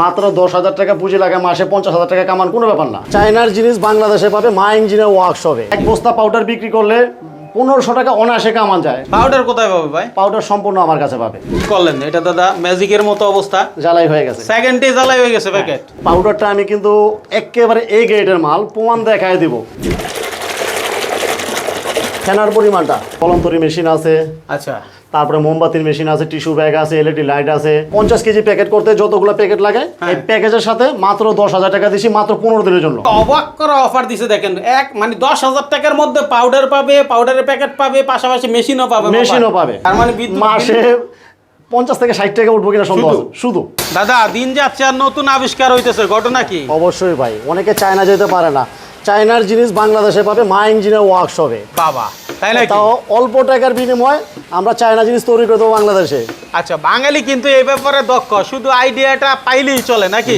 মাত্র দশ হাজার টাকা পুঁজি লাগে মাসে পঞ্চাশ হাজার টাকা কামান কোনো ব্যাপার না। চায়নার জিনিস বাংলাদেশে পাবে মা ইঞ্জিনিয়ার ওয়ার্কশপে। এক বস্তা পাউডার বিক্রি করলে পনেরোশো টাকা অনায়াসে কামান যায়। পাউডার কোথায় পাবে ভাই? পাউডার সম্পূর্ণ আমার কাছে পাবে। করলেন? এটা দাদা ম্যাজিকের মতো অবস্থা? জ্বালাই হয়ে গেছে। সেকেন্ডে জ্বালাই হয়ে গেছে প্যাকেট পাউডারটা আমি কিন্তু একেবারে এই গ্রেডের মাল প্রমাণ দেখায় দিব। ফেনার পরিমাণটা। কলমতরি মেশিন আছে। আচ্ছা। তারপরে মোমবাতির মেশিন আছে টিস্যু ব্যাগ আছে এলইডি লাইট আছে। পঞ্চাশ কেজি প্যাকেট করতে যতগুলো প্যাকেট লাগে এই প্যাকেজের সাথে মাত্র দশ হাজার টাকা দিছি মাত্র পনেরো দিনের জন্য। অবাক করা অফার দিছে দেখেন এক মানে দশ হাজার টাকার মধ্যে পাউডার পাবে পাউডারের প্যাকেট পাবে পাশাপাশি মেশিনও পাবে মেশিনও পাবে। তার মানে মাসে পঞ্চাশ থেকে ষাট টাকা উঠবো কিনা সম্ভব শুধু? শুধু। দাদা দিন যাচ্ছে আর নতুন আবিষ্কার হইতেছে ঘটনা কি? অবশ্যই ভাই অনেকে চায়না যেতে পারে না। চায়নার জিনিস বাংলাদেশে পাবে মা ইঞ্জিনিয়ার ওয়ার্কশপে বাবা। তাই না তাও অল্প টাকার বিনিময়ে আমরা চায়না জিনিস তৈরি করে দেবো বাংলাদেশে। আচ্ছা বাঙালি কিন্তু এই ব্যাপারে দক্ষ। শুধু আইডিয়াটা পাইলেই চলে নাকি।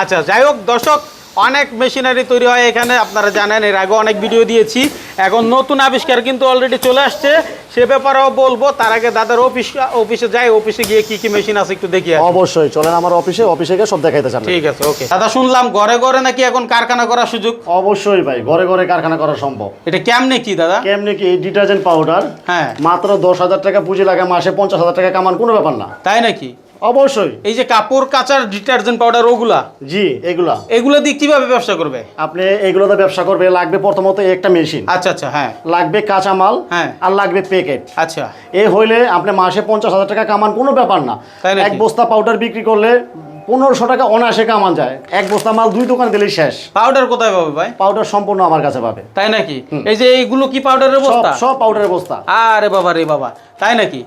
আচ্ছা যাই হোক দর্শক অনেক মেশিনারি তৈরি হয় এখানে আপনারা জানেন এর আগে অনেক ভিডিও দিয়েছি। এখন নতুন আবিষ্কার কিন্তু অলরেডি চলে আসছে। সে ব্যাপারেও বলব তার আগে দাদার অফিস অফিসে যাই অফিসে গিয়ে কি কি মেশিন আছে একটু দেখি অবশ্যই চলেন আমার অফিসে অফিসে গিয়ে সব দেখাইতে চান। ঠিক আছে ওকে দাদা শুনলাম ঘরে ঘরে নাকি এখন কারখানা করার সুযোগ? অবশ্যই ভাই ঘরে ঘরে কারখানা করা সম্ভব। এটা কেমনে কি দাদা? কেমনি কি ডিটারজেন্ট পাউডার হ্যাঁ। মাত্র দশ হাজার টাকা পুঁজি লাগে মাসে পঞ্চাশ হাজার টাকা কামান কোনো ব্যাপার না। তাই নাকি? অবশ্যই। এই যে কাপড় কাচার ডিটারজেন্ট পাউডার ওগুলা? জি এগুলা। এগুলো দিয়ে কীভাবে ব্যবসা করবে? আপনি এগুলোতে ব্যবসা করবে লাগবে প্রথমত একটা মেশিন। আচ্ছা আচ্ছা হ্যাঁ। লাগবে কাঁচা মাল হ্যাঁ। আর লাগবে প্যাকেট। আচ্ছা। এ হইলে আপনি মাসে পঞ্চাশ হাজার টাকা কামান কোনো ব্যাপার না। এক বস্তা পাউডার বিক্রি করলে পনেরোশো টাকা অনায়াসে কামান যায়। এক বস্তা মাল দুই দোকান দিলেই শেষ। পাউডার কোথায় পাবে ভাই? পাউডার সম্পূর্ণ আমার কাছে পাবে। তাই নাকি? এই যে এইগুলো কি পাউডারের বস্তা? সব পাউডারের বস্তা। আরে বাবা রে বাবা তাই নাকি?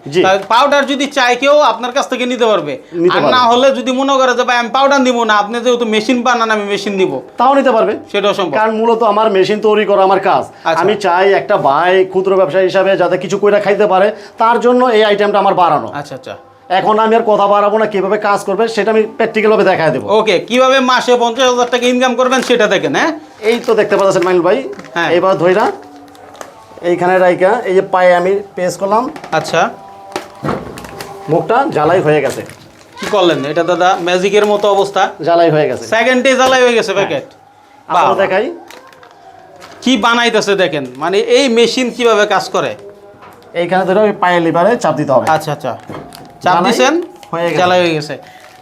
পাউডার যদি চাই কেউ আপনার কাছ থেকে নিতে পারবে। আর না হলে যদি মনে করে যে ভাই আমি পাউডার দিব না আপনি যেহেতু মেশিন বানান আমি মেশিন দিব তাও নিতে পারবে। সেটাও সম্ভব। কারণ মূলত আমার মেশিন তৈরি করা আমার কাজ। আচ্ছা। আমি চাই একটা ভাই ক্ষুদ্র ব্যবসায়ী হিসাবে যাতে কিছু কইরা খাইতে পারে। তার জন্য এই আইটেমটা আমার বাড়ানো। আচ্ছা আচ্ছা। এখন আমি আর কথা বাড়াবো না কীভাবে কাজ করবে সেটা আমি প্র্যাকটিক্যাল ভাবে দেখায় দেবো। ওকে কীভাবে মাসে পঞ্চাশ হাজার টাকা ইনকাম করবেন সেটা দেখেন হ্যাঁ? এই তো দেখতে পাচ্ছেন মাইল ভাই। হ্যাঁ। এবার ধইরা এইখানে রাইকা এই যে পায়ে আমি পেস করলাম। আচ্ছা। মুখটা জ্বালাই হয়ে গেছে। কি করলেন? এটা দাদা ম্যাজিকের মতো অবস্থা। জ্বালাই হয়ে গেছে। সেকেন্ডে জ্বালাই হয়ে গেছে প্যাকেট আবারও দেখাই। কি বানাইতেছে দেখেন? মানে এই মেশিন কীভাবে কাজ করে? এইখানে ধরে পায়ে লিভারে চাপ দিতে হবে। আচ্ছা আচ্ছা। চাপ হয়ে গেছে। জ্বালাই হয়ে গেছে।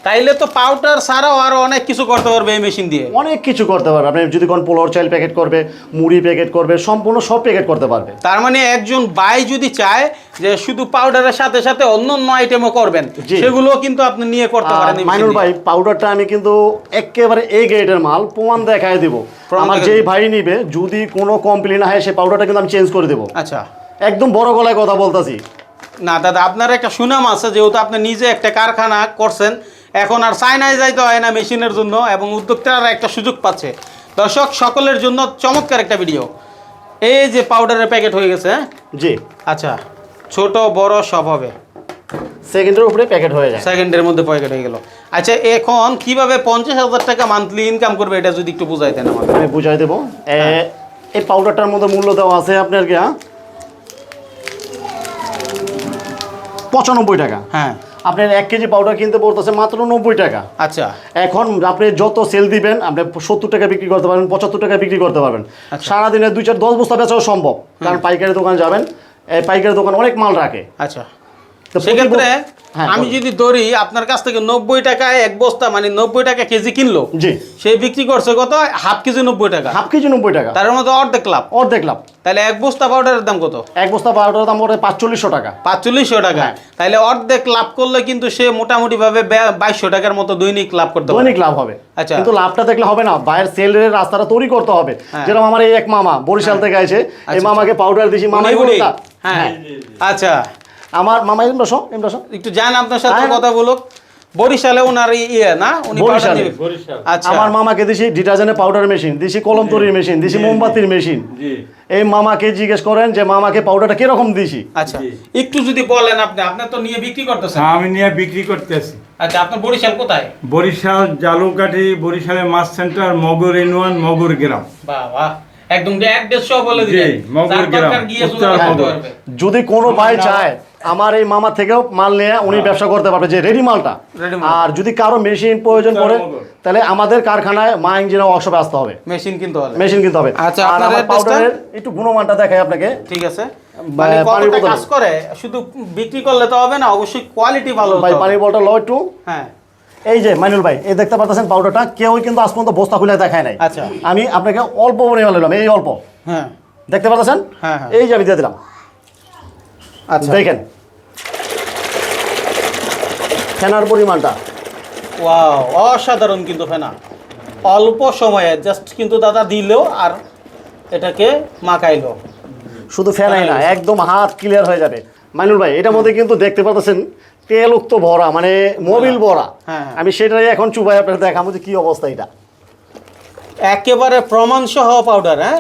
তাইলে তো পাউডার ছাড়াও আরও অনেক কিছু করতে পারবে এই মেশিন দিয়ে। অনেক কিছু করতে পারবে। আপনি যদি কোন পোলোর চাইল প্যাকেট করবে মুড়ি প্যাকেট করবে সম্পূর্ণ সব প্যাকেট করতে পারবে। তার মানে একজন বাই যদি চায় যে শুধু পাউডারের সাথে সাথে অন্য অন্য আইটেমও করবেন। সেগুলো কিন্তু আপনি নিয়ে করতে পারেন মাইনুল ভাই পাউডারটা আমি কিন্তু একেবারে এই গ্রেডের মাল প্রমাণ দেখায় দিব। আমার যেই ভাই নিবে যদি কোনো কমপ্লেন হয় সে পাউডারটা কিন্তু আমি চেঞ্জ করে দেবো। আচ্ছা। একদম বড় গলায় কথা বলতাছি। না দাদা আপনার একটা সুনাম আছে যেহেতু আপনি নিজে একটা কারখানা করছেন এখন আর চায়নায় যাইতে হয় না মেশিনের জন্য এবং উদ্যোক্তারা একটা সুযোগ পাচ্ছে। দর্শক সকলের জন্য চমৎকার একটা ভিডিও। এই যে পাউডারের প্যাকেট হয়ে গেছে হ্যাঁ? জি। আচ্ছা ছোট বড় সব হবে। সেকেন্ডের উপরে প্যাকেট হয়ে যায়। সেকেন্ডের মধ্যে প্যাকেট হয়ে গেল। আচ্ছা এখন কীভাবে পঞ্চাশ হাজার টাকা মান্থলি ইনকাম করবে এটা যদি একটু বুঝাই দেন আমাদের আমি বুঝাই দেবো। হ্যাঁ। এই পাউডারটার মধ্যে মূল্য দেওয়া আছে আপনার কি পঁচানব্বই টাকা। হ্যাঁ। আপনার এক কেজি পাউডার কিনতে পড়তেছে মাত্র নব্বই টাকা। আচ্ছা। এখন আপনি যত সেল দিবেন আপনি সত্তর টাকা বিক্রি করতে পারবেন পঁচাত্তর টাকা বিক্রি করতে পারবেন। আচ্ছা। সারাদিনে দুই চার দশ বস্তা বেচাও সম্ভব। কারণ পাইকারি দোকান যাবেন এই পাইকারি দোকান অনেক মাল রাখে। আচ্ছা। সেক্ষেত্রে হ্যাঁ, আমি যদি ধরি আপনার কাছ থেকে নব্বই টাকায় এক বস্তা মানে নব্বই টাকা কেজি কিনলো জি। সে বিক্রি করছে কত? হাফ কেজি নব্বই টাকা। হাফ কেজি নব্বই টাকা। তার মধ্যে অর্ধেক লাভ। ওর দেখলাম তাহলে এক বস্তা পাউডারের দাম কত? এক বস্তা পাউডারের দাম ওটা পাঁচচল্লিশশো টাকা। পাঁচচল্লিশশো টাকা। হ্যাঁ। তাহলে অর্ধেক লাভ করলে কিন্তু সে মোটামুটি ভাবে বাইশশো টাকার মতো দৈনিক লাভ করতে পারে। দৈনিক লাভ হবে। আচ্ছা। কিন্তু লাভটা দেখলে হবে না। বাইরের সেলের রাস্তাটা তৈরি করতে হবে। হ্যাঁ। যেরকম আমার এই এক মামা বরিশাল থেকে আছে এই আচ্ছা, মামাকে পাউডার দিছি মামাই উনি- উনি? হ্যাঁ। আচ্ছা। আমার মামা এমন বসো এমন বসো। একটু জান আপনার সাথে হ্যাঁ। কথা বলুক। বরিশালে ওনার ইয়ে না? উনি বরিশালে। আচ্ছা। আমার মামাকে দিছি ডিটারজেন্টের পাউডার মেশিন দিছি কলম তৈরির মেশিন দিছি মোমবাতির মেশিন এই মামাকে জিজ্ঞেস করেন যে মামাকে পাউডারটা কীরকম দিছি? আচ্ছা। একটু যদি বলেন আপনি আপনি তো নিয়ে বিক্রি করতেছেন। হ্যাঁ, আমি নিয়ে বিক্রি করতেছি। আচ্ছা আপনার বরিশাল কোথায়? বরিশাল জালুকাঠি বরিশালের মাছ সেন্টার মগর ইউনিয়ন মগর গ্রাম। বাহ বাহ একদম অ্যাড্রেস সহ বলে দিলেন। পারবে। যদি কোনো ভাই চায় আমার এই মামা থেকেও মাল নিয়ে উনি ব্যবসা করতে পারবে যে রেডি মালটা। আর যদি কারও মেশিন প্রয়োজন পড়ে তাহলে আমাদের কারখানায় মা ইঞ্জিনিয়ার ওয়ার্কশপে আসতে হবে। মেশিন কিনতে হলে। মেশিন কিনতে হবে। আচ্ছা, আর আপনার পাউডারের একটু গুণমানটা দেখাই আপনাকে। ঠিক আছে। মানে কতটা কাজ করে? শুধু বিক্রি করলে তো হবে না অবশ্যই কোয়ালিটি ভালো ভাই হবে। পানির বলটা লো একটু। হ্যাঁ। এই যে মাইনুল ভাই এই দেখতে পাচ্ছেন পাউডারটা কেউই কিন্তু আজ পর্যন্ত বস্তা খুলে দেখায় নাই। আচ্ছা। আমি আপনাকে অল্প পরিমাণ নিলাম এই অল্প। হ্যাঁ। দেখতে পাচ্ছেন হ্যাঁ, হ্যাঁ। এই যে আমি দিয়ে দিলাম। আচ্ছা। দেখেন ফেনার পরিমাণটা। ওয়াও অসাধারণ কিন্তু ফেনা। অল্প সময়ে জাস্ট কিন্তু দাদা দিলো আর এটাকে মাখাইলো। শুধু ফেনাই না হ্যাঁ। একদম হাত ক্লিয়ার হয়ে যাবে। মাইনুল ভাই এটার মধ্যে কিন্তু দেখতে পাচ্ছেন তেল উক্ত ভরা মানে মোবিল ভরা হ্যাঁ, হ্যাঁ। আমি সেটাই এখন চুপাই আপনার দেখাবো যে কি অবস্থা এটা। একেবারে প্রমাণ সহ পাউডার হ্যাঁ?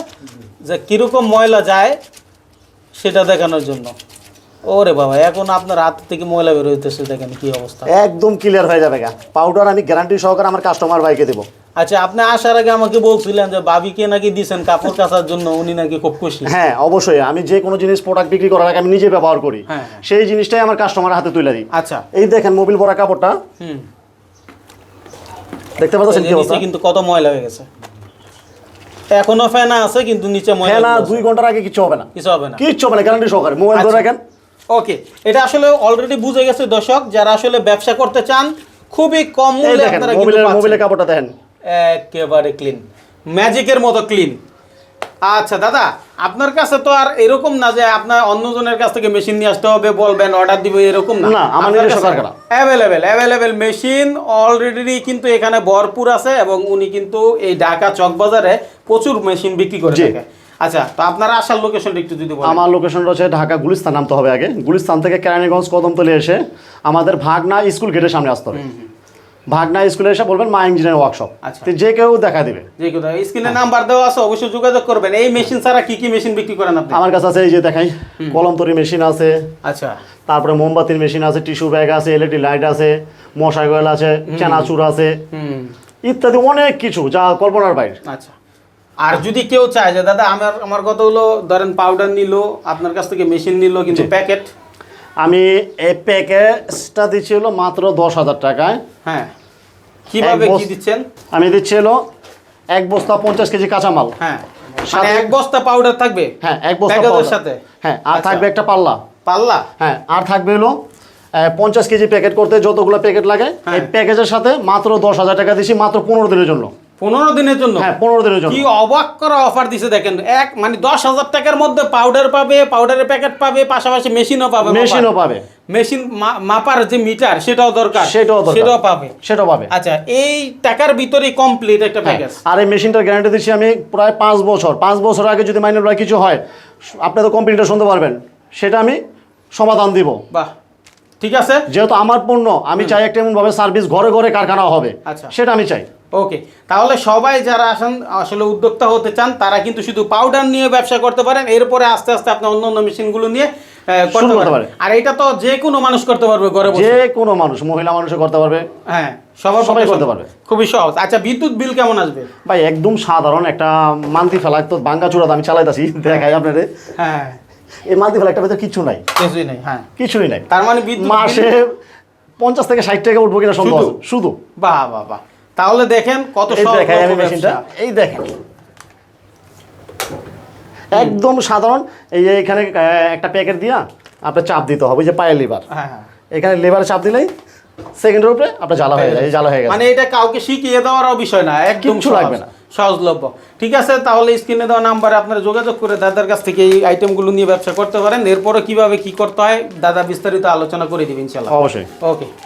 যে কীরকম ময়লা যায় সেটা দেখানোর জন্য। ওরে বাবা এখন আপনার হাত থেকে ময়লা বের হইতেছে দেখেন কি অবস্থা। একদম ক্লিয়ার হয়ে যাবে গা। পাউডার আমি গ্যারান্টি সহকারে আমার কাস্টমার ভাইকে দেবো। আচ্ছা আপনি আসার আগে আমাকে বলছিলেন যে বাবিকে নাকি দিছেন কাপড় কাচার জন্য উনি নাকি খুব খুশি। হ্যাঁ অবশ্যই আমি যে কোনো জিনিস প্রোডাক্ট বিক্রি করার আগে আমি নিজে ব্যবহার করি। হ্যাঁ, হ্যাঁ। সেই জিনিসটাই আমার কাস্টমারের হাতে তুলে দিই। আচ্ছা। এই দেখেন মোবিল ভরা কাপড়টা। দেখতে পাচ্ছেন কি অবস্থা? কিন্তু কত ময়লা হয়ে গেছে। এখনও ফেনা আছে কিন্তু নিচে ময়লা ফেনা দুই ঘণ্টার আগে কিছু হবে না। কিছু হবে না। কিচ্ছু হবে না গ্যারান্টি সহকারে। মোবাইল ধরে আচ্ছা। রাখেন। ওকে এটা আসলে অলরেডি বুঝে গেছে দর্শক যারা আসলে ব্যবসা করতে চান খুবই কম মূল্যে আপনারা কিন্তু পাচ্ছেন। মোবিলের কাপড়টা দেখেন। একেবারে ক্লিন ম্যাজিকের মতো ক্লিন আচ্ছা দাদা আপনার কাছে তো আর এরকম না যে আপনার অন্যজনের কাছ থেকে মেশিন নিয়ে আসতে হবে বলবেন অর্ডার দিবে এরকম না। না, আমার নিজস্ব কারখানা। অ্যাভেলেবেল অ্যাভেলেবেল মেশিন অলরেডি কিন্তু এখানে ভরপুর আছে এবং উনি কিন্তু এই ঢাকা চকবাজারে প্রচুর মেশিন বিক্রি করে থাকে। আচ্ছা তো আপনারা আসার লোকেশনটা একটু যদি আমার লোকেশন রয়েছে ঢাকা গুলিস্তান নামতে হবে আগে। গুলিস্তান থেকে কেরানীগঞ্জ কদমতলি এসে আমাদের ভাগনা স্কুল গেটের সামনে আসতে হবে। ভাগনা স্কুলে এসে বলবেন মা ইঞ্জিনিয়ার ওয়ার্কশপ আচ্ছা। যে কেউ দেখা দিবে। যে কোথাও স্ক্রিনে নাম্বার দেওয়া আছে অবশ্যই যোগাযোগ করবেন। এই মেশিন ছাড়া কি কি মেশিন বিক্রি করেন আপনি? আমার কাছে আছে এই যে দেখাই কলমতরি মেশিন আছে। আচ্ছা। তারপরে মোমবাতির মেশিন আছে টিস্যু ব্যাগ আছে এলইডি লাইট আছে মশা কয়েল আছে চানাচুর আছে। ইত্যাদি অনেক কিছু যা কল্পনার বাইরে। আচ্ছা। আর যদি কেউ চায় যে দাদা আমার আমার কথা হলো ধরেন পাউডার নিল আপনার কাছ থেকে মেশিন নিল কিন্তু প্যাকেট আমি এই প্যাকেজটা দিচ্ছি হলো মাত্র দশ হাজার টাকায়। হ্যাঁ। কীভাবে কি দিচ্ছেন? আমি দিচ্ছি হলো এক বস্তা পঞ্চাশ কেজি কাঁচামাল। হ্যাঁ। মানে এক বস্তা পাউডার থাকবে? হ্যাঁ এক বস্তা powder। সাথে? হ্যাঁ আর আচ্ছা। থাকবে একটা পাল্লা। পাল্লা? হ্যাঁ আর থাকবে হলো পঞ্চাশ কেজি প্যাকেট করতে যতগুলো প্যাকেট লাগে হ্যাঁ। এই প্যাকেজের সাথে মাত্র দশ হাজার টাকা দিচ্ছি মাত্র পনেরো দিনের জন্য। পনেরো দিনের জন্য? হ্যাঁ পনেরো দিনের জন্য। কি অবাক করা অফার দিছে দেখেন। এক মানে দশ হাজার টাকার মধ্যে পাউডার পাবে পাউডারের প্যাকেট পাবে পাশাপাশি মেশিনও পাবে মেশিনও পাবে। মেশিন মাপার যে মিটার সেটাও দরকার। সেটাও সেটাও পাবে। সেটাও পাবে। আচ্ছা এই টাকার ভিতরেই কমপ্লিট একটা প্যাকেজ আর এই মেশিনটার গ্যারান্টি দিচ্ছি আমি প্রায় পাঁচ বছর। পাঁচ বছর আগে যদি মাইনের কিছু হয় আপনি তো কম্পিউটার শুনতে পারবেন। সেটা আমি সমাধান দিব। বাহ। ঠিক আছে? যেহেতু আমার পণ্য আমি চাই একটা এমনভাবে সার্ভিস ঘরে ঘরে কারখানা হবে। আচ্ছা। সেটা আমি চাই। ওকে তাহলে সবাই যারা আসেন আসলে উদ্যোক্তা হতে চান তারা কিন্তু শুধু পাউডার নিয়ে ব্যবসা করতে পারেন এরপরে আস্তে আস্তে আপনি অন্য অন্য মেশিনগুলো নিয়ে করতে। আর এটা তো যে কোনো মানুষ করতে পারবে ঘরে যে কোনো মানুষ মহিলা মানুষে করতে পারবে। হ্যাঁ সবার সবাই করতে পারবে। খুবই সহজ। আচ্ছা বিদ্যুৎ বিল কেমন আসবে? ভাই একদম সাধারণ একটা মান্তি ফেলা তো বাঙ্গা চূড়া আমি চালাইতাছি দেখাই আপনাদের হ্যাঁ। এই ফেলা একটা ভেতরে কিছু নাই। কিছুই নেই হ্যাঁ। কিছুই নাই। তার মানে মাসে পঞ্চাশ থেকে ষাট টাকা উঠবো কিনা সন্দেহ শুধু? বাহ বাহ বাহ। তাহলে দেখেন কত এই দেখাই আমি মেশিনটা। এই দেখেন। একদম সাধারণ এই যে এখানে একটা প্যাকেট দিয়া আপনার চাপ দিতে হবে যে পায়ের লিভার হ্যাঁ হ্যাঁ। এখানে লেবারে চাপ দিলেই সেকেন্ডের উপরে আপনার জ্বালা হয়ে যায় জ্বালা হয়ে গেছে। মানে এটা কাউকে শিখিয়ে দেওয়ারও বিষয় না একদম কিচ্ছু সহজ, লাগবে না। সহজলভ্য। ঠিক আছে? তাহলে স্ক্রিনে দেওয়া নাম্বারে আপনারা যোগাযোগ করে দাদার কাছ থেকে এই আইটেমগুলো নিয়ে ব্যবসা করতে পারেন। এরপরে কীভাবে কী করতে হয় দাদা বিস্তারিত আলোচনা করে দেবেন ইনশাল্লাহ অবশ্যই। ওকে